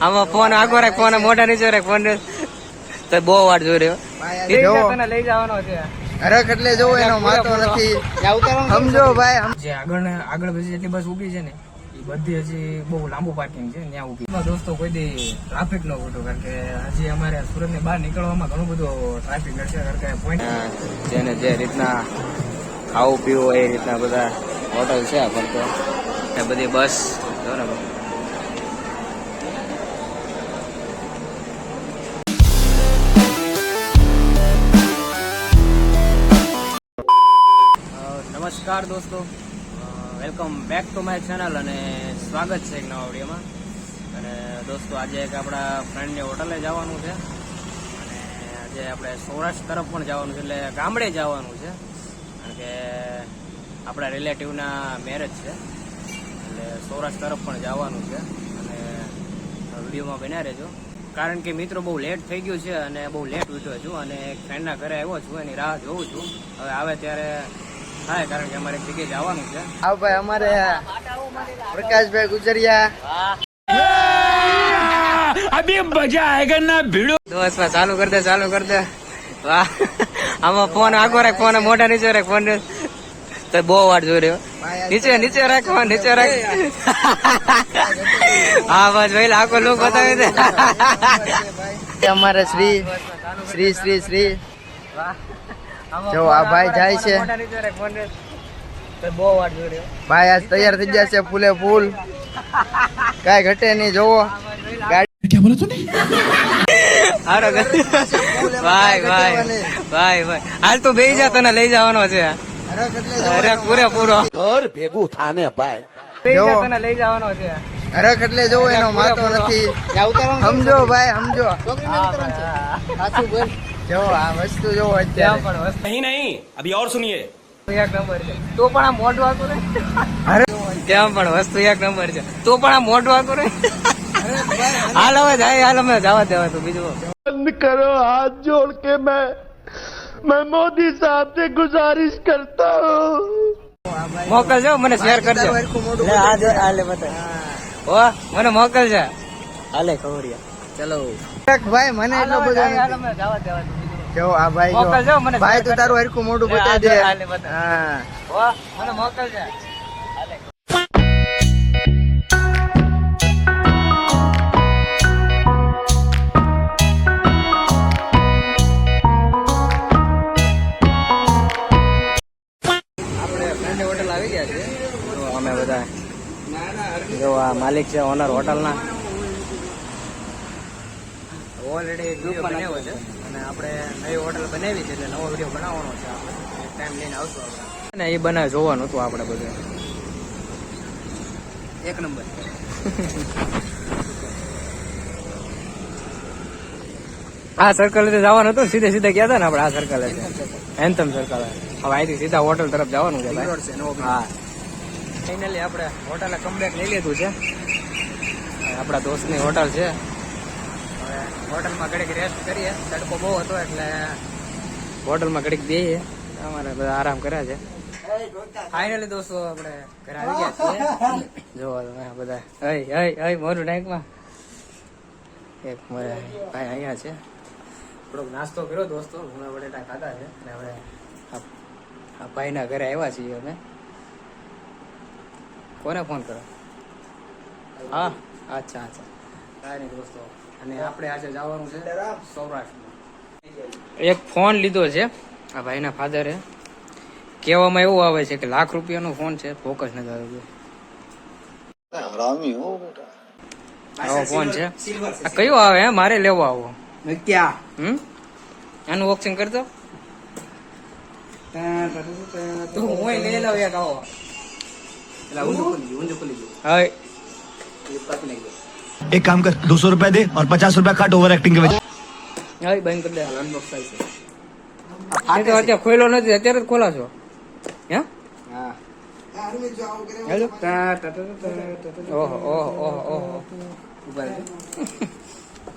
આમાં ફોન આગો રાખ ફોન મોઢા નીચે રાખ ફોન તો બહુ વાર જોઈ રહ્યો. તને લઈ જવાનો છે. હરખ એટલે જોવો એનો માતો નથી. સમજો ભાઈ જે આગળ આગળ પછી જેટલી બસ ઊભી છે ને એ બધી હજી બહુ લાંબુ પાર્કિંગ છે ત્યાં ઊભી દોસ્તો કોઈ દી ટ્રાફિક ન ખોટું કારણ કે હજી અમારે સુરતની બહાર નીકળવામાં ઘણું બધું ટ્રાફિક નડશે કારણ કે પોઈન્ટ જેને જે રીતના ખાવું પીવું એ રીતના બધા હોટલ છે પણ તો. એ બધી બસ જો નમસ્કાર દોસ્તો. Welcome back to my channel અને સ્વાગત છે એક નવા વિડીયોમાં. અને દોસ્તો, આજે એક આપણા ફ્રેન્ડની હોટલે જવાનું છે. અને આજે આપણે સૌરાષ્ટ્ર તરફ પણ જવાનું છે, એટલે ગામડે જવાનું છે. કારણ કે આપણા રિલેટિવના મેરેજ છે. એટલે સૌરાષ્ટ્ર તરફ પણ જવાનું છે. અને વિડીયોમાં બન્યા રહેજો. કારણ કે મિત્રો, બહુ લેટ થઈ ગયું છે અને બહુ લેટ ઉઠ્યો છું અને એક ફ્રેન્ડના ઘરે આવ્યો છું, એની રાહ જોઉં છું. હવે આવે ત્યારે થાય કારણ કે અમારે જગ્યાએ જવાનું છે. આવ ભાઈ અમારે પ્રકાશભાઈ ગુજરિયા. ચાલુ કર દે ચાલુ કર દે. વાહ. આમાં ફોન આગો રાખ ફોન મોઢા નીચે રાખ ફોન તો બહુ વાર જોઈ રહ્યો. નીચે નીચે રાખ ફોન નીચે રાખ. હા બસ ભાઈ આખો લોક બતાવી દે અમારે શ્રી શ્રી શ્રી શ્રી. જો આ ભાઈ જાય છે. બહુ ભાઈ આજ તૈયાર થઈ જશે ફૂલે ફૂલ. કાંઈ ઘટે નહીં જોવો. ગાડી હારો કર. ભાઈ ભાઈ ભાઈ ભાઈ. હાલ તો બેસી જા તને લઈ જવાનો છે. હરખ અરે પૂરે. ઘર ભેગું થાને ભાઈ. જો. તને લઈ જવાનો છે. હરખ એટલે જોવો એનો માતો નથી. સમજો ભાઈ સમજો. જો આ વસ્તુ જો પણ વસ્તુ નહીં નહીં અભી નંબર તો પણ આ મોઢું આકું રે. ત્યાં પણ વસ્તુ તો પણ આ મોઢું આકું રે. હાલ હવે જાય જવા બીજું બંધ કરો હાથ જોડ કે મોદી સાહેબ સે ગુજારિશ કરતા. મોકલજો મને શેર કરજો. લે આ જો આ ઓ મને મોકલજો. હાલે ખબરિયા ચલો. ભાઈ મને એટલો બધો જવા દેવા જો આ ભાઈ મોકલજો, મને ભાઈ તું તારું હરકું મોઢું બતાવી દે. હા. ઓ મને મોકલજે. આપણે હોટલ આવી ગયા છે તો અમે બધા. જો આ માલિક છે ઓનર હોટલના ઓલરેડી બનાવ્યો છે. અને આપણે નવી હોટલ બનાવી છે એટલે નવો વીડિયો બનાવવાનો છે આપણે. ટાઈમ લઈને આવશું આપણે. અને એ બનાવી જોવાનું હતું આપણે બધું. એક નંબર. આ સર્કલ જવાનું હતું સીધે સીધે ગયા હતા ને આપણે આ સર્કલ એન્થમ સર્કલ હવે અહીંથી સીધા હોટલ તરફ જવાનું છે ભાઈ. હા. ફાઇનલી આપણે હોટલે કમબેક લઈ લીધું છે. આપણા દોસ્તની હોટલ છે. હવે હોટલમાં ઘડીક રેસ્ટ કરીએ. તડકો બહુ હતો એટલે હોટલમાં ઘડીક દઈએ અમારે બધા આરામ કર્યા છે. ફાઇનલી દોસ્તો આપણે ઘરે આવી ગયા છીએ. જોવા તમે બધા હય હય હય મોરું ટાઈકમાં એક મારે ભાઈ અહીંયા છે. થોડોક નાસ્તો કર્યો દોસ્તો. ભૂંગળા બટેટા ખાધા છે. અને હવે આ ભાઈના ઘરે આવ્યા છીએ અમે. કોને ફોન કરો હા, અચ્છા અચ્છા. કાંઈ નહીં દોસ્તો. અને આપણે આજે જવાનું છે સૌરાષ્ટ્રમાં. એક ફોન લીધો છે આ ભાઈના ફાધરે. કહેવામાં એવું આવે છે કે લાખ રૂપિયાનો ફોન છે ફોકસ નથી આવતું આવો ફોન છે. આ કયો આવે હે? મારે લેવો આવો. ક્યાં હમ? આનું ઓપ્શન કરતો? તું હું લઈ લઉં એક આવો. હા. एक काम कर दो सौ रुपया दे और पचास रुपया काट ओवर एक्टिंग के वजह હા બંધ કરી દે અનબોક્સ થાય છે આ તો અત્યારે ખોલ્યો નથી અત્યારે જ ખોલાશો હે હેલો ઓહો ઓહો ઓહો ઓહો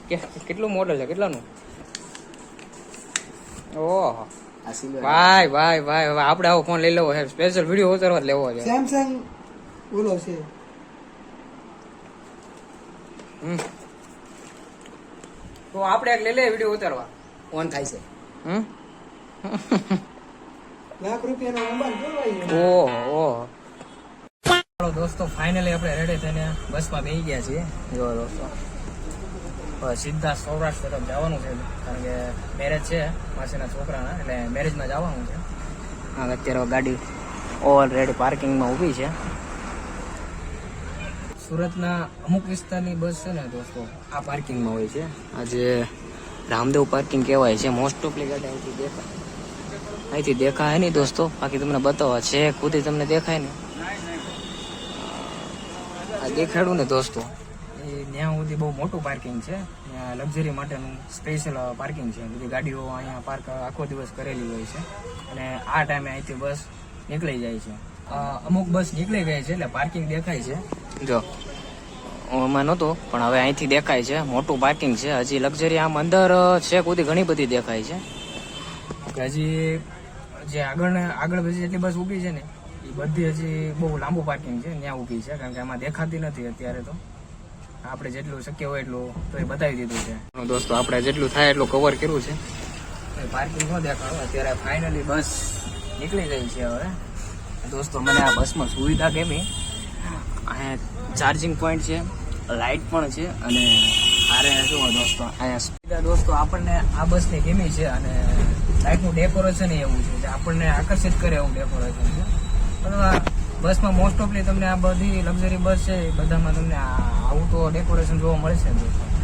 કે- કેટલું મોડલ છે કેટલાનું ઓહો ભાઈ ભાઈ ભાઈ હવે આપણે આવો ફોન લઈ લેવો છે સ્પેશિયલ વિડીયો ઉતારવા જ લેવો છે સેમસંગ બોલો છે હમ તો આપણે એક લઈ લે વીડિયો ઉતારવા. ઓન થાય છે. હમ? લાખ રૂપિયાનો મોબાઈલ જોવાય ઓહો ચાલો દોસ્તો ફાઇનલી આપણે રેડી થઈને બસમાં બેસી ગયા છીએ. જો દોસ્તો સીધા સૌરાષ્ટ્ર તરફ જવાનું છે કારણ કે મેરેજ છે માસીના છોકરાના એટલે મેરેજમાં જવાનું છે. હા અત્યારે ગાડી ઓલરેડી પાર્કિંગમાં ઊભી છે. સુરતના અમુક વિસ્તારની બસ છે ને દોસ્તો, આ પાર્કિંગમાં હોય છે. આજે રામદેવ પાર્કિંગ કહેવાય છે. મોસ્ટ ઓફ ગાડી અહીંથી દેખાય અહીંથી દેખાય નહીં દોસ્તો. બાકી તમને બતાવવા છે, ખુદી તમને દેખાય ને આ દેખાડું ને દોસ્તો. એ ત્યાં સુધી બહુ મોટું પાર્કિંગ છે. ત્યાં લક્ઝરી માટેનું સ્પેશિયલ પાર્કિંગ છે. બધી ગાડીઓ અહીંયા પાર્ક આખો દિવસ કરેલી હોય છે. અને આ ટાઈમે અહીંથી બસ નીકળી જાય છે. અમુક બસ નીકળી ગઈ છે એટલે પાર્કિંગ દેખાય છે. જો હું એમાં નહોતો પણ હવે અહીંથી દેખાય છે. મોટું પાર્કિંગ છે. હજી લક્ઝરી આમ અંદર છે કુદી ઘણી બધી દેખાય છે. કે હજી જે આગળ આગળ પછી જેટલી બસ ઊભી છે ને એ બધી હજી બહુ લાંબુ પાર્કિંગ છે. ત્યાં ઊભી છે કારણ કે આમાં દેખાતી નથી અત્યારે તો. આપણે જેટલું શક્ય હોય એટલું તો એ બતાવી દીધું છે. દોસ્તો આપણે જેટલું થાય એટલું કવર કર્યું છે. પાર્કિંગ ન દેખાડો. અત્યારે ફાઇનલી બસ નીકળી ગઈ છે હવે. દોસ્તો મને આ બસમાં સુવિધા ગમી અહીંયા ચાર્જિંગ પોઈન્ટ છે લાઇટ પણ છે અને અરે શું દોસ્તો, અહીંયા દોસ્તો આપણને આ બસની ગમી છે અને લાઇટનું ડેકોરેશન એવું છે, જે આપણને આકર્ષિત કરે એવું ડેકોરેશન છે. આ બસમાં મોસ્ટ ઓફલી તમને આ બધી લક્ઝરી બસ છે, એ બધામાં તમને આવું તો ડેકોરેશન જોવા મળશે દોસ્તો.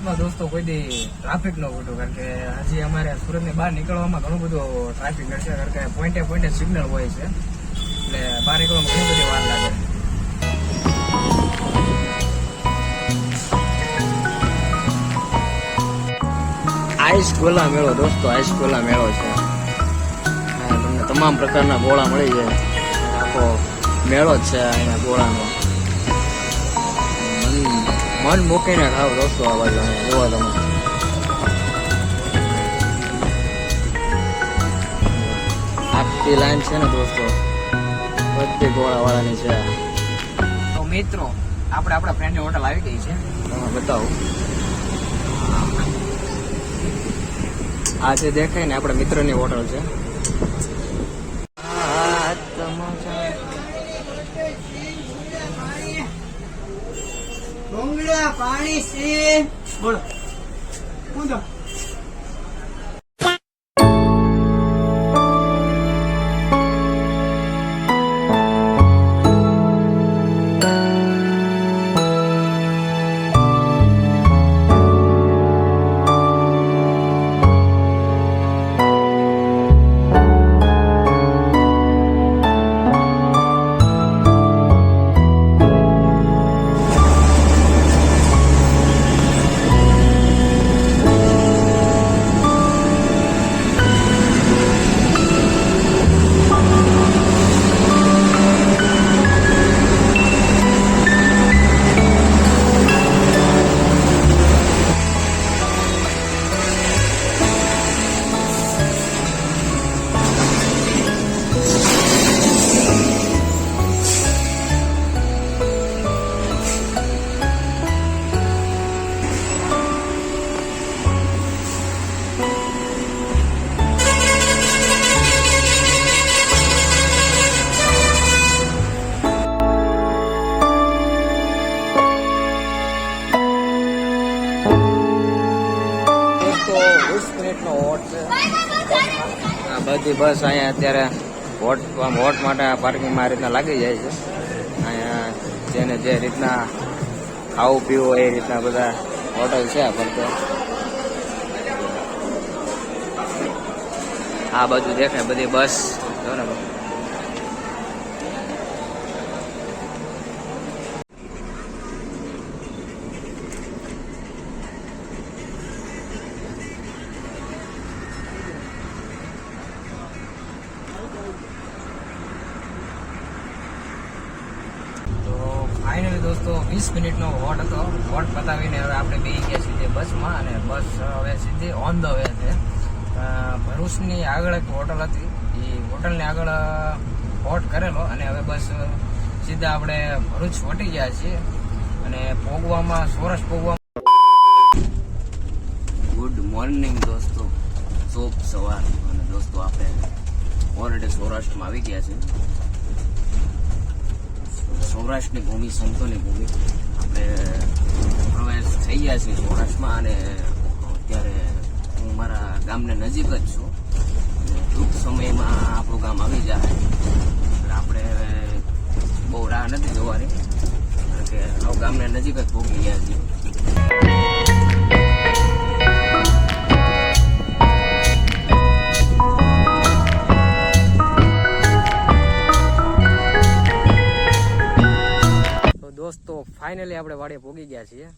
સુરતમાં દોસ્તો કોઈ દી ટ્રાફિક ન ઘટો કારણ કે હજી અમારે સુરતની બહાર નીકળવામાં ઘણું બધું ટ્રાફિક ઘટશે કારણ કે પોઈન્ટે પોઈન્ટે સિગ્નલ હોય છે. એટલે બહાર નીકળવામાં ઘણી બધી વાર લાગે. આઈસ ગોલા મેળો, દોસ્તો આઈસ ગોલા મેળો છે. તમને તમામ પ્રકારના ગોળા મળી જાય. આખો મેળો છે અહીંયા ગોળાનો. મન મૂકીને ખાવ દોસ્તો આવા તમે જોવા તમે. આખી લાઈન છે ને દોસ્તો બધી ગોળા વાળાની છે તો મિત્રો આપણે આપણા ફ્રેન્ડની હોટલ આવી ગઈ છે. તમે બતાવો. આ જે દેખાય ને આપણા મિત્રની હોટલ છે. ડોંગળા પાણી સી બોલો. વીસ મિનિટનો વોટ છે. આ બધી બસ અહીંયા અત્યારે વોટ વોટ માટે આ પાર્કિંગમાં આ રીતના લાગી જાય છે. અહીંયા જેને જે રીતના ખાવું પીવું એ રીતના બધા હોટલ છે આ ફરતે. આ બધું દેખાય બધી બસ. જો ને વીસ મિનિટનો વોટ હતો. વોટ પતાવીને હવે આપણે બેસી ગયા સીધી બસમાં અને બસ હવે સીધી ઓન ધ વે છે. ભરૂચની આગળ એક હોટલ હતી. એ હોટલની આગળ વોટ કરેલો અને હવે બસ સીધા આપણે ભરૂચ વટી ગયા છીએ. અને પોગવામાં સોરસ પોગવામાં ગુડ મોર્નિંગ દોસ્તો. શુભ સવાર. અને દોસ્તો, આપણે ઓલરેડી સૌરાષ્ટ્રમાં આવી ગયા છે સૌરાષ્ટ્રની ભૂમિ, સંતોની ભૂમિ. આપણે પ્રવેશ થઈ ગયા છીએ સૌરાષ્ટ્રમાં અને અત્યારે હું મારા ગામને નજીક જ છું. ટૂંક સમયમાં આપણું ગામ આવી જાય. એટલે આપણે બહુ રાહ નથી જોવાની. કારણ કે ગામને નજીક જ ભોગી ગયા છીએ. દોસ્તો ફાઇનલી આપણે વાડે પહોંચી ગયા છીએ.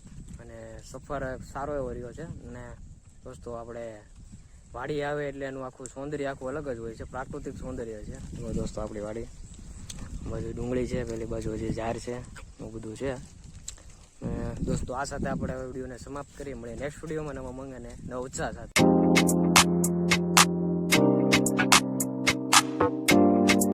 અને સફર સારો એવો રહ્યો છે. અને દોસ્તો આપણે વાડી આવે એટલે એનું આખું સૌંદર્ય આખું અલગ જ હોય છે. પ્રાકૃતિક સૌંદર્ય છે. દોસ્તો, આપણી વાડી બાજુ ડુંગળી છે, પેલી બાજુ હજી ઝાડ છે, એવું બધું છે. દોસ્તો, આ સાથે આપણે વિડીયોને સમાપ્ત કરી. મળીએ નેક્સ્ટ વિડીયોમાં નવા મંગાને. નવા ઉત્સાહ સાથે.